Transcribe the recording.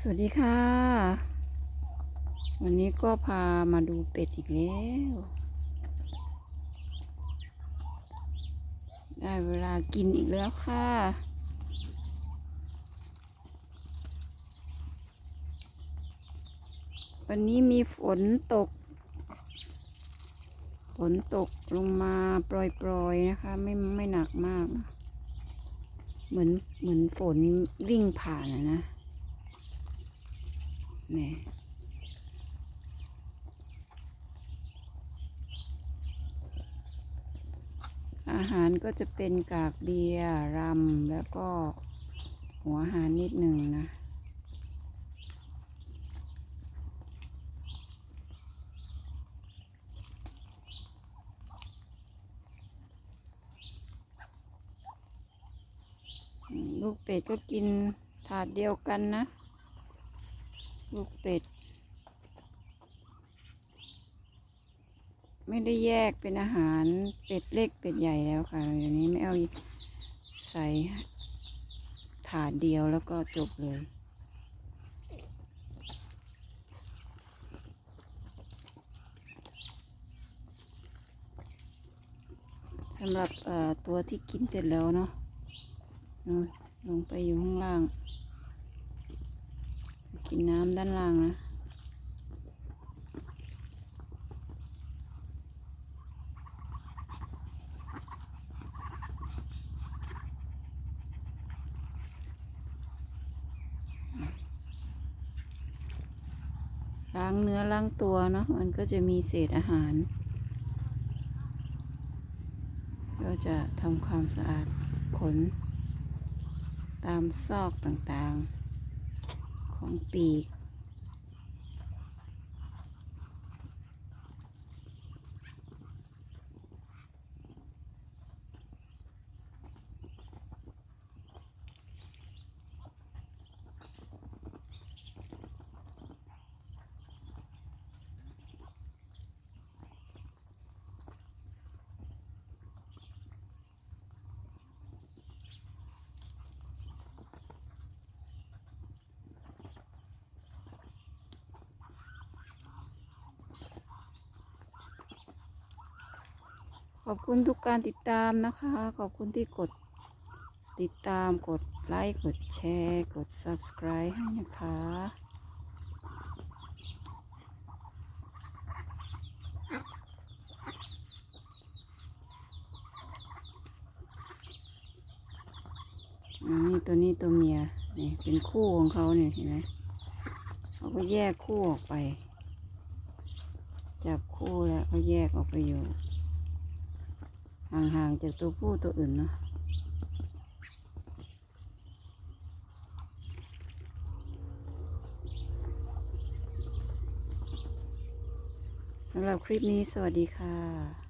สวัสดีค่ะ วันนี้ก็พามาดูเป็ดอีกแล้ว ได้เวลากินอีกแล้วค่ะ วันนี้มีฝนตก ฝนตกลงมาปล่อยๆนะคะ ไม่ไม่หนักมาก เหมือนเหมือนฝนวิ่งผ่านอะนะ นี่อาหารก็จะเป็นกากเบียร์รำแล้วก็หัวหารนิดหนึ่งนะ ลูกเป็ดก็กินถาดเดียวกันนะ ลูกเป็ด ไม่ได้แยกเป็นอาหารเป็ดเล็กเป็ดใหญ่แล้วค่ะเดี๋ยวนี้ไม่เอาใส่ถาดเดียวแล้วก็จบเลยสำหรับตัวที่กินเสร็จแล้วเนาะลงไปอยู่ข้างล่างำด้านล่างนะ ล้างเนื้อล้างตัวเนาะมันก็จะมีเศษอาหาร ก็จะทำความสะอาดขน ตามซอกต่างๆของปีก ขอบคุณทุกการติดตามนะคะ ขอบคุณที่กดติดตามกดไลค์กดแชร์ กด subscribe ให้นะคะนนี้ตัวนี้ตัวเมียนี่เป็นคู่ของเขาเนี่ยเห็นไหมเขาก็แยกคู่ออกไป จับคู่แล้วก็แยกออกไปอยู่ ห่างๆจากตัวผู้ตัวอื่นเนาะสำหรับคลิปนี้สวัสดีค่ะ